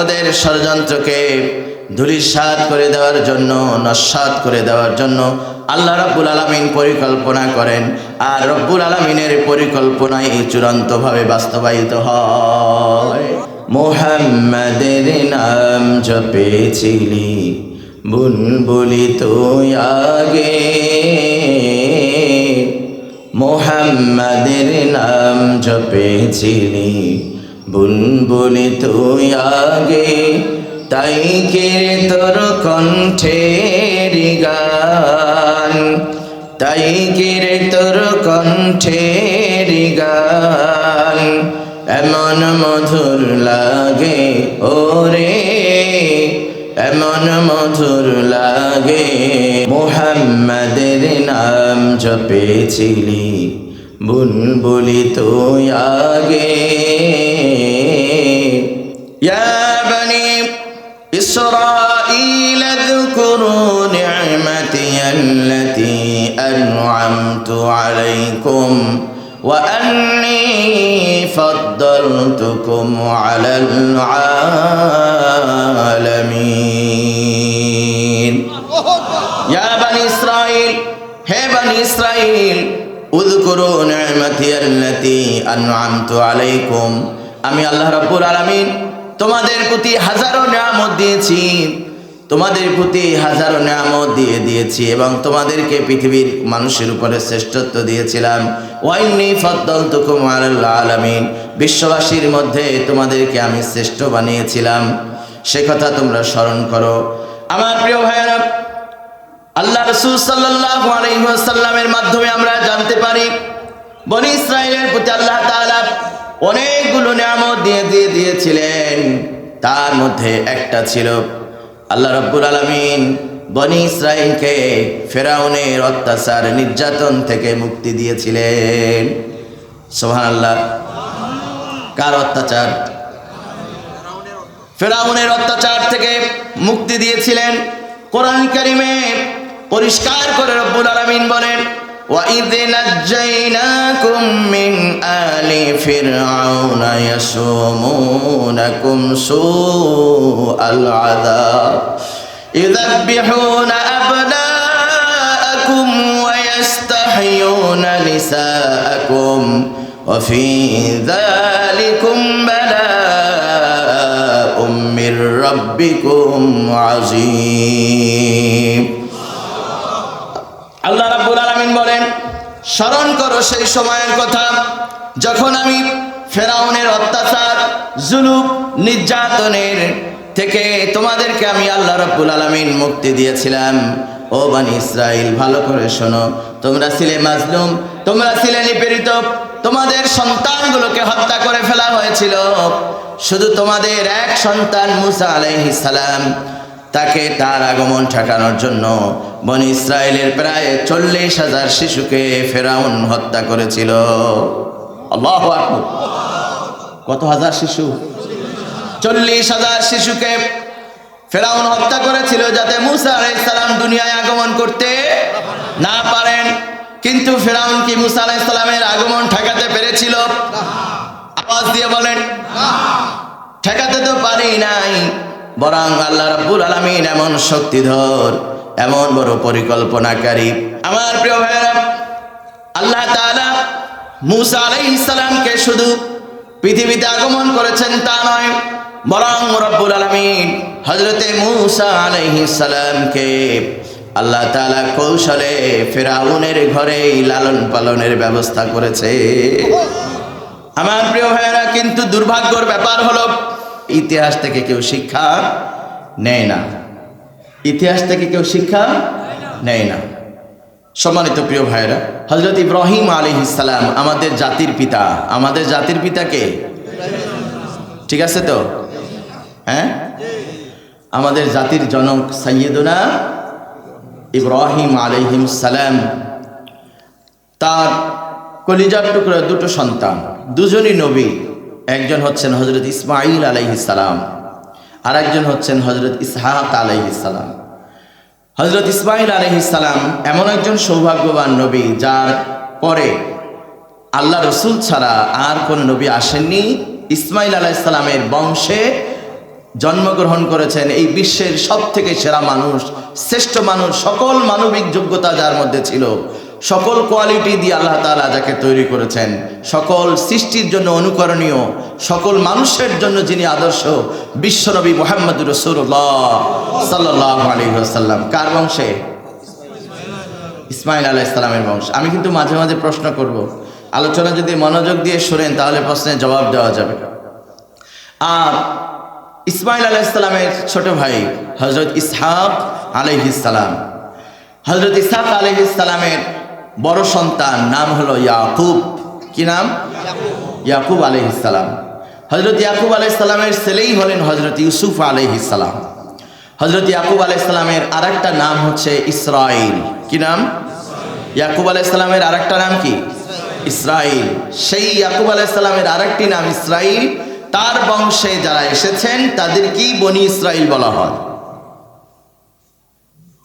ওদের ষড়যন্ত্রকে ধূলিসাৎ করে দেওয়ার জন্য, নস্বাত করে দেওয়ার জন্য আল্লাহ রব্বুল আলামিন পরিকল্পনা করেন। আর রব্বুল আলামিনের পরিকল্পনায় চূড়ান্তভাবে বাস্তবায়িত হয়। মোহাম্মদের নাম জপেছিলি বুলবুলি তো আগে। মোহাম্মদের নাম জপেছিলি বুলবুলি তুই আগে তাই কে তোর কণ্ঠের গান। তাই কে তোর কণ্ঠের গান। এমন মধুর লাগে ওরে, এমন মধুর লাগে। মোহাম্মদের নাম জপেছিলি বুলবুলি তুই আগে। يا بني إسرائيل اذكروا نعمتي التي أنعمت عليكم وأني فضلتكم على العالمين يا بني إسرائيل হে বানি ইসরাইল উযকুরু নি'মাতি আল্লাতী আন'আমতু আলাইকুম আমি আল্লাহ রাব্বুল আলামিন তোমাদের প্রতি হাজারো নিয়ামত দিয়েছি। তোমাদের প্রতি হাজারো নিয়ামত দিয়ে দিয়েছি এবং তোমাদেরকে পৃথিবীর মানুষের উপরে শ্রেষ্ঠত্ব দিয়েছিলাম। ওয়াইনি ফদ্দলতুকুম আলাল আলামিন। বিশ্ববাসীর মধ্যে তোমাদেরকে আমি শ্রেষ্ঠ বানিয়েছিলাম। সে কথা তোমরা স্মরণ করো। আমার প্রিয় ভাইয়েরা, আল্লাহ রসুল সাল্লাল্লাহু আলাইহি ওয়াসাল্লামের মাধ্যমে আমরা জানতে পারি, বনি ইসরায়েলের প্রতি আল্লাহ তাআলা অনেকগুলো নিয়ামত দিয়ে দিয়ে দিয়েছিলেন। তার মধ্যে একটা ছিল, আল্লাহ রব্বুল আলামিন বনি ইসরায়েলকে ফেরাউনের অত্যাচার নির্যাতন থেকে মুক্তি দিয়েছিলেন। সোহান আল্লাহ কার অত্যাচার? ফেরাউনের অত্যাচার থেকে মুক্তি দিয়েছিলেন। কোরআন কারিমে পরিষ্কার করে রব্বুল আলামিন বলেন وَإِذْ نَجَّيْنَاكُمْ مِنْ آلِ فِرْعَوْنَ يَسُومُونَكُمْ سُوءَ الْعَذَابِ يُذَبِّحُونَ أَبْنَاءَكُمْ وَيَسْتَحْيُونَ نِسَاءَكُمْ وَفِي ذَلِكُمْ بَلَاءٌ مِّن رَّبِّكُمْ عَظِيمٌ আল্লাহ রাব্বুল আলামিন বলেন, স্মরণ করো সেই সময়ের কথা যখন আমি ফেরাউনের অত্যাচার, জুলুম, নির্যাতনের থেকে তোমাদেরকে আমি আল্লাহ রাব্বুল আলামিন মুক্তি দিয়েছিলাম। ও বানি ইসরাইল ভালো করে শোনো, তোমরা ছিলে মাজলুম, তোমরা ছিলে নিপীড়িত, তোমাদের সন্তানগুলোকে হত্যা করে ফেলা হয়েছিল। শুধু তোমাদের এক সন্তান মুসা আলাইহিস সালাম তাকে তার আগমন ঠেকানোর জন্য বন ইসরায়েলের প্রায় চল্লিশ হাজার শিশুকে ফেরাউন হত্যা করেছিল। আল্লাহ কত হাজার শিশু? চল্লিশ হাজার শিশুকে ফেরাউন হত্যা করেছিল যাতে মুসা আলাইসালাম দুনিয়ায় আগমন করতে না পারেন। কিন্তু ফেরাউন কি মুসা আলাইসালামের আগমন ঠেকাতে পেরেছিল? আওয়াজ দিয়ে বলেন, ঠেকাতে তো পারি নাই। বরং আল্লাহ রাব্বুল আলামিন এমন শক্তিধর, এমন বড় পরিকল্পনাকারী। আমার প্রিয় ভাইয়েরা, আল্লাহ তাআলা মুসা আলাইহিস সালামকে শুধু পৃথিবীতে আগমন করেছেন তা নয়, বরং রব্বুল আলামিন হযরতে মুসা আলাইহিস সালামকে আল্লাহ তাআলা কৌশলে ফেরাউনের ঘরেই লালন পালনের ব্যবস্থা করেছে। আমার প্রিয় ভাইয়েরা, কিন্তু দুর্ভাগ্যর ব্যাপার হলো ইতিহাস থেকে কেউ শিক্ষা নেয় না। ইতিহাস থেকে কেউ শিক্ষা নেয় না। সম্মানিত প্রিয় ভাইয়েরা হজরত ইব্রাহিম আলী ইসালাম আমাদের জাতির পিতা। আমাদের জাতির পিতাকে ঠিক আছে তো? হ্যাঁ? আমাদের জাতির জনক সৈয়দুনা ইব্রাহিম আলহিম সালাম। তার কলিজার টুকরা দুটো সন্তান। দুজনই নবী। একজন হচ্ছেন হজরত ইসমাইল আলাইহিসালাম আর একজন হচ্ছেন হজরত ইসহাক আলাইহিসালাম হজরত ইসমাইল আলাইহিসালাম এমন একজন সৌভাগ্যবান নবী যার পরে আল্লাহ রসুল ছাড়া আর কোন নবী আসেননি। ইসমাইল আলাইসালামের বংশে জন্মগ্রহণ করেছেন এই বিশ্বের সব থেকে সেরা মানুষ, শ্রেষ্ঠ মানুষ, সকল মানবিক যোগ্যতা যার মধ্যে ছিল। সকল কোয়ালিটি দিয়ে আল্লাহ তাআলা যাকে তৈরি করেছেন, সকল সৃষ্টির জন্য অনুকরণীয়, সকল মানুষের জন্য যিনি আদর্শ বিশ্বনবী মোহাম্মদ রসুল্লাহ সাল্লাহ আলী সাল্লাম কার বংশে? ইসমাইল আলাহ ইসলামের বংশ। আমি কিন্তু মাঝে মাঝে প্রশ্ন করব, আলোচনা যদি মনোযোগ দিয়ে শোনেন তাহলে প্রশ্নের জবাব দেওয়া যাবে। আর ইসমাইল আলাহ ইসলামের ছোট ভাই হজরত ইসহাক আলহিসাল্লাম হজরত ইসহাক আলহিসাল্লামের বড় সন্তান, নাম হলো ইয়াকুব। কি নাম? ইয়াকুব আলহিসাল্লাম হজরত ইয়াকুব আলাইসাল্লামের ছেলেই হলেন হজরত ইউসুফ আলহিসাল্লাম হজরত ইয়াকুব আলাইসাল্লামের আর একটা নাম হচ্ছে ইসরাইল কি নাম? ইয়াকুব আলাইসাল্লামের আর একটা নাম কি? ইসরাইল সেই ইয়াকুব আলাইসাল্লামের আর একটি নাম ইসরাইল তার বংশে যারা এসেছেন তাদের কি বনি ইসরাইল বলা হয়।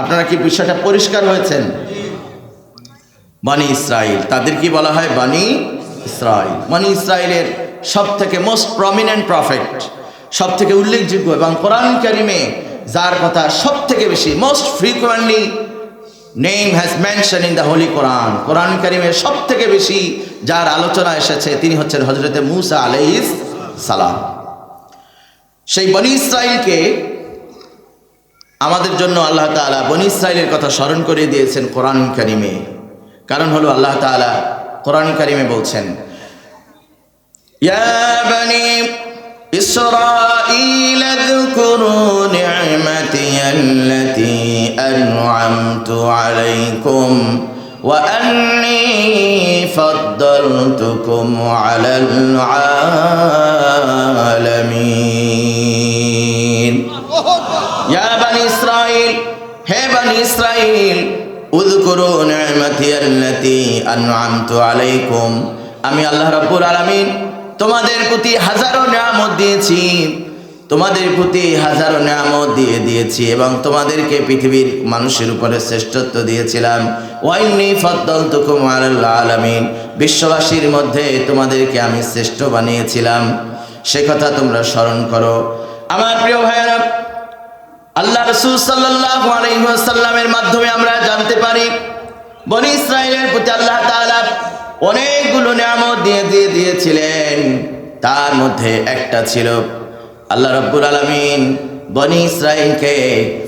আপনারা কি বিষয়টা পরিষ্কার হয়েছেন? বনি ইসরাইল। তাদের কি বলা হয়? বনি ইসরাইল। বনি ইসরাইলের সব থেকে মোস্ট প্রমিনেন্ট প্রফেট সব থেকে উল্লেখযোগ্য এবং কোরআন কারিমে যার কথা সব থেকে বেশি most frequently name has mention in the holy Quran Quran কারিমের সব থেকে বেশি যার আলোচনা এসেছে, তিনি হচ্ছেন হজরতে মুসা আলাইহিস সালাম। সেই বনি ইসরাইলকে আমাদের জন্য আল্লাহ তাআলা বনি ইসরাইলের কথা স্মরণ করে দিয়েছেন কোরআন কারিমে। কারণ হলো আল্লাহ তাআলা কোরআন কারিমে বলছেন ইয়া বনি إسرائيل اذكروا نعمتي التي أنعمت عليكم وأني فضلتكم على العالمين يا بني إسرائيل হে বনি ইসরাইল উযকুরু নি'মাতি আল্লাতী আন'আমতু আলাইকুম। আমি আল্লাহ রাব্বুল আলামিন তোমাদের প্রতি হাজারো নিয়ামত দিয়েছি। তোমাদের প্রতি হাজারো নিয়ামত দিয়ে দিয়েছি এবং তোমাদেরকে পৃথিবীর মানুষের উপরে শ্রেষ্ঠত্ব দিয়েছিলাম। ওয়াইনি ফদ্দল তুকুম আলামিন। বিশ্ববাসীর মধ্যে তোমাদেরকে আমি শ্রেষ্ঠ বানিয়েছিলাম। সে কথা তোমরা স্মরণ করো। আমার প্রিয় ভাইয়েরা আল্লাহ রসুল আলাইহি মাধ্যমে আমরা জানতে পারি, বনি ইসরায়েলের প্রতি আল্লাহ অনেকগুলো নিয়ামত দিয়ে দিয়ে দিয়েছিলেন। তার মধ্যে একটা ছিল, আল্লাহ রব্বুল আলামিন বনি ইসরায়েলকে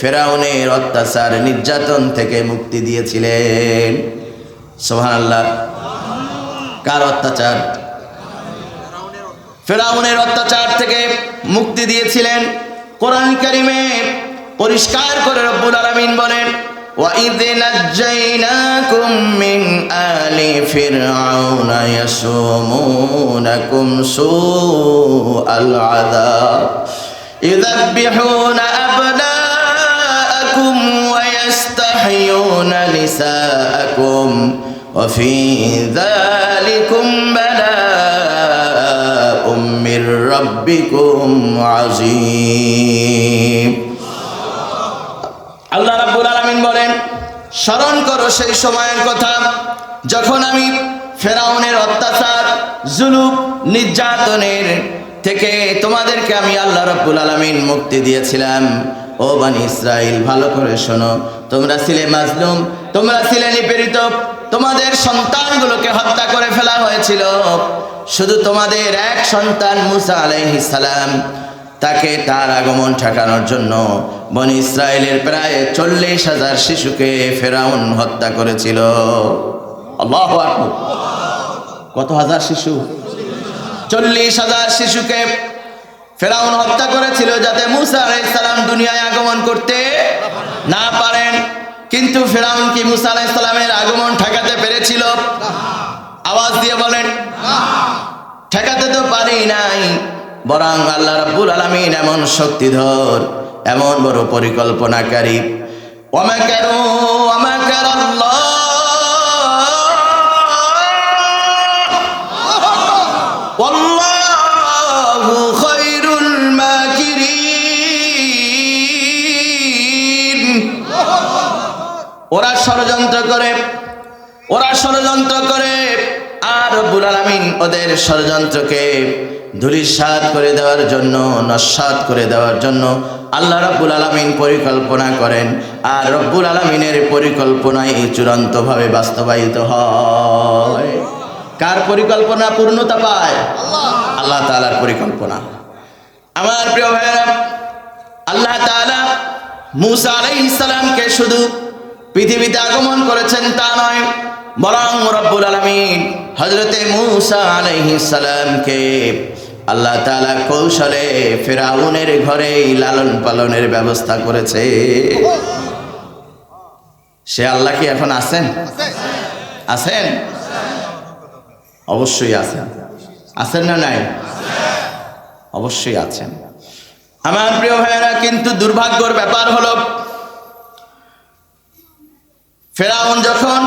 ফেরাউনের অত্যাচার, নির্যাতন থেকে মুক্তি দিয়েছিলেন। সোহান আল্লাহ কার অত্যাচার? ফেরাউনের অত্যাচার থেকে মুক্তি দিয়েছিলেন। কোরআন কারিমে পরিষ্কার করে রব্বুল আলামিন বলেন وَإِذْ نَجَّيْنَاكُمْ مِنْ آلِ فِرْعَوْنَ يَسُومُونَكُمْ سُوءَ الْعَذَابِ يُذَبِّحُونَ أَبْنَاءَكُمْ وَيَسْتَحْيُونَ نِسَاءَكُمْ وَفِي ذَلِكُمْ بَلَاءٌ مِّن رَّبِّكُمْ عَظِيمٌ স্মরণ করো সেই সময়ের কথা। যখন আমি ফেরাউনের অত্যাচার, জুলুম, নির্যাতনের থেকে তোমাদেরকে আমি আল্লাহ রাব্বুল আলামিন মুক্তি দিয়েছিলাম। ও বানি ইসরাইল ভালো করে শোনো। তোমরা ছিলে মাজলুম, তোমরা ছিলে নিপীড়িত। তোমাদের সন্তানগুলোকে হত্যা করে ফেলা হয়েছিল। শুধু তোমাদের এক সন্তান মুসা আলাইহিস সালাম। তাকে তার আগমন ঠেকানোর জন্য বন ইসরায়েলের প্রায় চল্লিশ হাজার শিশুকে ফেরাউন হত্যা করেছিল। কত হাজার শিশু? চল্লিশ হাজার শিশুকে ফেরাউন হত্যা করেছিল যাতে মুসা আলাইসালাম দুনিয়ায় আগমন করতে না পারেন। কিন্তু ফেরাউন কি মুসা আলাইসালামের আগমন ঠেকাতে পেরেছিল? আওয়াজ দিয়ে বলেন, ঠেকাতে তো পারি নাই। বরং আল্লাহ রাব্বুল আলামিন এমন শক্তিধর, এমন বড় পরিকল্পনাকারী। ওরা ষড়যন্ত্র করে, ওরা ষড়যন্ত্র করে। আর রব্বুল আলামিন ওদের ষড়যন্ত্রকে ধূলিসাৎ করে দেওয়ার জন্য, নস্বাত করে দেওয়ার জন্য আল্লাহ রব্বুল আলামিন পরিকল্পনা করেন। আর রব্বুল আলামিনের পরিকল্পনাই চূড়ান্তভাবে বাস্তবায়িত হয়। কার পরিকল্পনা পূর্ণতা পায়? আল্লাহ তাআলার পরিকল্পনা। আমার প্রিয় ভাইয়েরা, আল্লাহ তাআলা মুসা আলাইহিস সালামকে শুধু পৃথিবীতে আগমন করেছেন তা নয়, বরং রব্বুল আলামিন হযরতে মুসা আলাইহিস সালামকে আল্লাহ তাআলা কৌশলে ফেরাউনের ঘরেই লালন পালনের ব্যবস্থা করেছে। সে আল্লাহ কি এখন আছেন? আছেন? অবশ্যই আছেন। আছেন না নাই? অবশ্যই আছেন। আমার প্রিয় ভাইয়েরা, কিন্তু দুর্ভাগ্যর ব্যাপার হলো, ফেরাউন যখন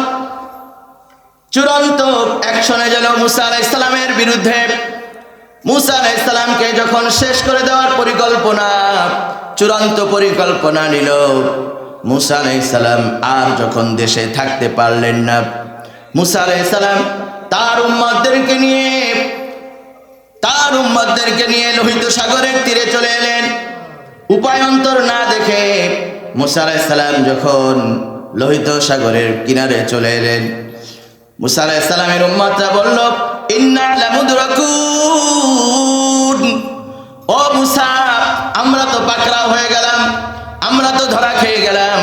চূড়ান্ত অ্যাকশনে গেল মুসা আলাহ ইসলামের বিরুদ্ধে মুসা আলাহ ইসলামকে যখন শেষ করে দেওয়ার পরিকল্পনা, চূড়ান্ত পরিকল্পনা নিল, মুসা আলাহ ইসলাম আর যখন দেশে থাকতে পারলেন না, মুসা আলাহ ইসলাম তার উম্মতদেরকে নিয়ে, তার উম্মতদেরকে নিয়ে লোহিত সাগরের তীরে চলে এলেন। উপায়ন্তর না দেখে মুসা আলাইসাল্লাম যখন লোহিত সাগরের কিনারে চলে এলেন, মুসা আলাইসাল্লামের উম্মতরা বলল ও মুসা আমরা তো পাকড়াও হয়ে গেলাম আমরা তো ধরা খেয়ে গেলাম।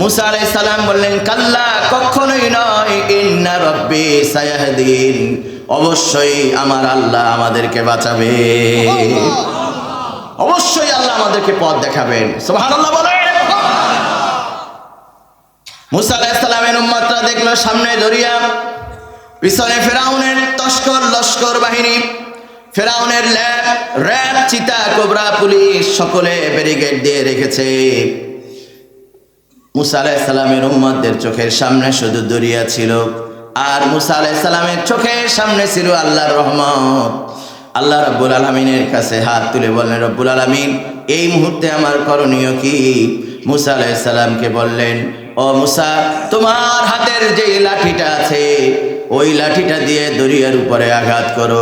মুসা আলাইহিস সালাম বললেন কাল্লা কখনোই নয় ইন্না রব্বি সায়াহদিন। অবশ্যই আমার আল্লাহ আমাদেরকে বাঁচাবে। অবশ্যই আল্লাহ আমাদেরকে পথ দেখাবেন। সুবহানাল্লাহ বলেন। মুসা আলাইহিস সালামের উম্মতরা দেখল সামনে দরিয়া। পিছনে ফেরাউনের তস্কর লস্কর বাহিনী, ফেরাউনের ল্যাব র্যাব, চিতা, কোবরা, পুলিশ সকলে ব্যারিকেড দিয়ে রেখেছে। মুসা আলাইসালামের উম্মতদের চোখের সামনে শুধু দরিয়া ছিল, আর মুসা আলাইসালামের চোখের সামনে ছিল আল্লাহর রহমত। আল্লাহ রব্বুল আলমিনের কাছে হাত তুলে বললেন, রব্বুল আলমিন, এই মুহূর্তে আমার করণীয় কি? মুসা আলাইসালামকে বললেন, ও মুসা, তোমার হাতের যে লাঠিটা আছে ওই লাঠিটা দিয়ে দরিয়ার উপরে আঘাত করো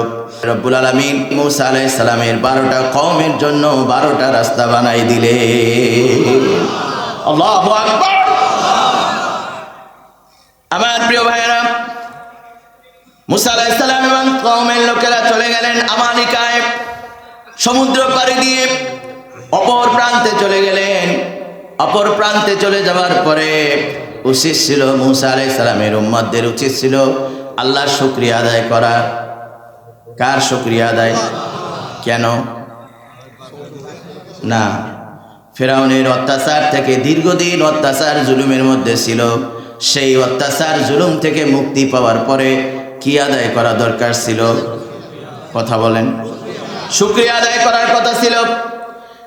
রব্বুল আলমিন মুসা আলাইসালামের বারোটা কমের জন্য বারোটা রাস্তা বানাই দিলে। আমার প্রিয় ভাইয়েরা, মুসা আলাইসালাম এবং কওমের লোকেরা চলে গেলেন আমানিকায়। সমুদ্র পাড়ি দিয়ে অপর প্রান্তে চলে গেলেন। অপর প্রান্তে চলে যাওয়ার পরে উচিত ছিল মুসা আলাইসালামের উম্মতদের উচিত ছিল আল্লাহর শুক্রিয়া আদায় করা। কার শুক্রিয়া আদায়? কেন? না। ফেরাউনের অত্যাচার থেকে দীর্ঘদিন অত্যাচার জুলুমের মধ্যে ছিল। সেই অত্যাচার জুলুম থেকে মুক্তি পাওয়ার পরে কি আদায় করা দরকার ছিল? কথা বলেন। শুক্রিয়া আদায় করার কথা ছিল।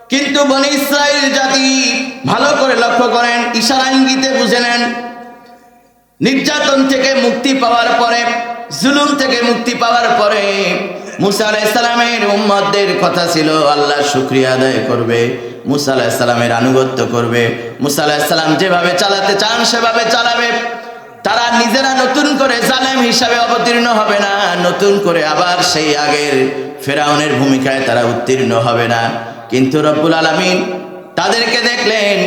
কিন্তু বনি ইসরায়েল জাতি ভালো করে লক্ষ্য করেন, ইশারা ইঙ্গিতে বুঝে নেন নির্যাতন থেকে মুক্তি পাওয়ার পরে, জুলুম থেকে মুক্তি পাওয়ার পরে মুসা আলাইসালামের উম্মতদের কথা ছিল, আল্লাহ শুক্রিয়া আদায় করবে, মুসা আলাইসালামের আনুগত্য করবে। মুসা আলাইসালাম যেভাবে চালাতে চান, সেভাবে চালাবে। তারা নিজেরা নতুন করে জালেম হিসাবে অবতীর্ণ হবে না, নতুন করে আবার সেই আগের ফেরাউনের ভূমিকায় তারা উত্তীর্ণ হবে না। কিন্তু রব্বুল আলমিন তাদেরকে দেখলেন,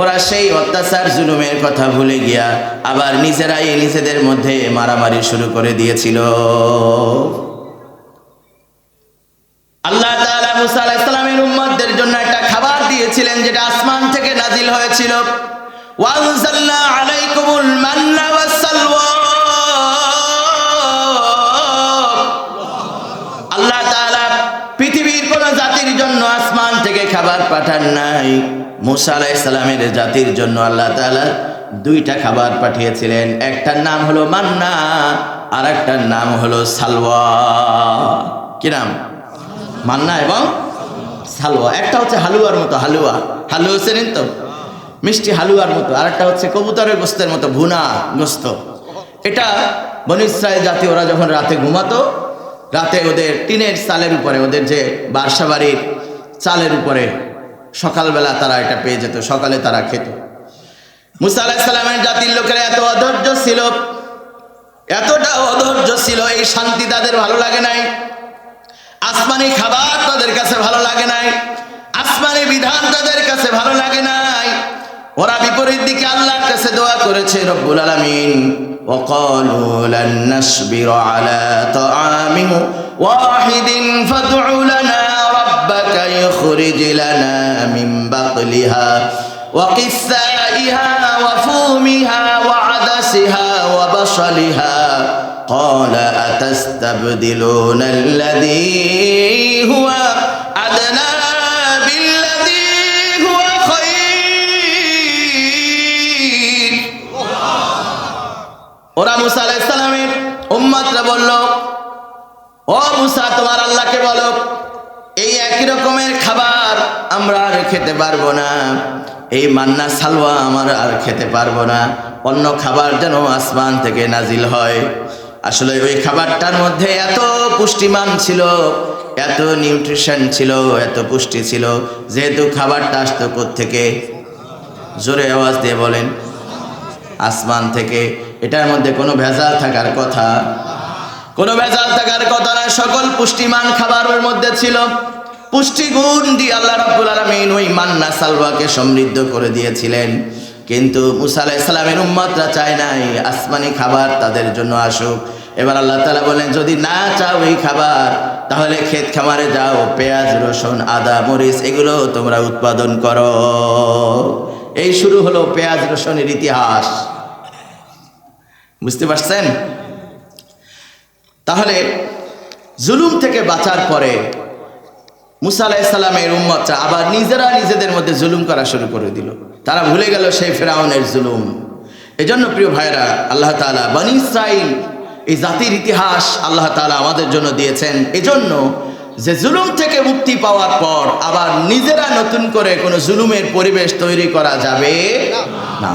ওরা সেই অত্যাচার, জুলুমের কথা ভুলে গিয়া আবার নিজেরাই নিজেদের মধ্যে মারামারি শুরু করে দিয়েছিল। আল্লাহ তাআলা মুসা জন্য একটা খাবার দিয়েছিলেন, যেটা আসমান থেকে নাজিল হয়েছিল। ওয়ানজালনা আলাইকুমুল মান্না আল্লাহ তাআলা পৃথিবীর কোন জাতির জন্য খাবার পাঠান নাই। মুসা আলাইহিস সালামের জাতির জন্য আল্লাহ তাআলা দুইটা খাবার পাঠিয়েছিলেন। একটার নাম হলো মান্না আর একটার নাম হলো সালওয়া। কি নাম? মান্না এবং সালওয়া। একটা হচ্ছে হালুয়ার মতো, হালুয়া। হালুয়া চেনেন তো? মিষ্টি হালুয়ার মতো। আর একটা হচ্ছে কবুতরের গোস্তের মতো, ভুনা গোস্ত। এটা বনি ইসরায়েল জাতি, ওরা যখন রাতে ঘুমাতো, রাতে ওদের টিনের চালের উপরে, ওদের যে বাসা বাড়ির চালের উপরে সকালবেলা তারা এটা পেয়ে যেত সকালে তারা খেত মুসা আলাহিসাল্লামের জাতির লোকেরা এত অধৈর্য ছিল এতটা অধৈর্য ছিল এই শান্তি তাদের ভালো লাগে নাই আসমানি খাবার তাদের কাছে ভালো লাগে নাই আসমানি বিধান তাদের কাছে ভালো লাগে নাই ওরা বিপরীত দিকে আল্লাহর কাছে দোয়া করেছে রব্বুল আলামিন وقالوا لن نصبر على طعام واحد فادع لنا ربك يخرج لنا من بقلها وقثائها وفومها وعدسها وبصلها قال أتستبدلون الذي একই রকমের খাবার আমরা আর খেতে পারব না। এই মান্না সালওয়া আমার আর খেতে পারব না। অন্য খাবার যেন আসমান থেকে নাজিল হয়। আসলে ওই খাবারটার মধ্যে এত পুষ্টিমান ছিল, এত নিউট্রিশন ছিল, এত পুষ্টি ছিল। যেহেতু খাবারটা আসতো থেকে জোরে আওয়াজ দিয়ে বলেন, আসমান থেকে। এটার মধ্যে কোনো ভেজাল থাকার কথা? কোনো ভেজাল থাকার কথা না। সকল পুষ্টিমান খাবারের মধ্যে ছিল। পুষ্টিগুণ দিয়ে আল্লাহ রাব্বুল আলামিন ওই মান্না সালওয়াকে সমৃদ্ধ করে দিয়েছিলেন। কিন্তু মুসা আলাইহিস সালামের উম্মতরা চায় নাই, আসমানি খাবার তাদের জন্য আসুক। এবার আল্লাহ তাআলা বলেন, যদি না চাও এই খাবার, তাহলে ক্ষেত খামারে যাও, পেঁয়াজ, রসুন, আদা, মরিচ, এগুলো তোমরা উৎপাদন করো। এই শুরু হলো পেঁয়াজ, রসুনের ইতিহাস। বুঝতে পারছেন? তাহলে জুলুম থেকে বাঁচার পরে মুসা আলাইসাল্লামের উম্মতরা আবার নিজেরা নিজেদের মধ্যে জুলুম করা শুরু করে দিল। তারা ভুলে গেল সেই ফেরাউনের জুলুম। এজন্য প্রিয় ভাইরা আল্লাহ তালা বানি ইসরাইল এই জাতির ইতিহাস আল্লাহ তালা আমাদের জন্য দিয়েছেন। এজন্য যে জুলুম থেকে মুক্তি পাওয়ার পর আবার নিজেরা নতুন করে কোনো জুলুমের পরিবেশ তৈরি করা যাবে না।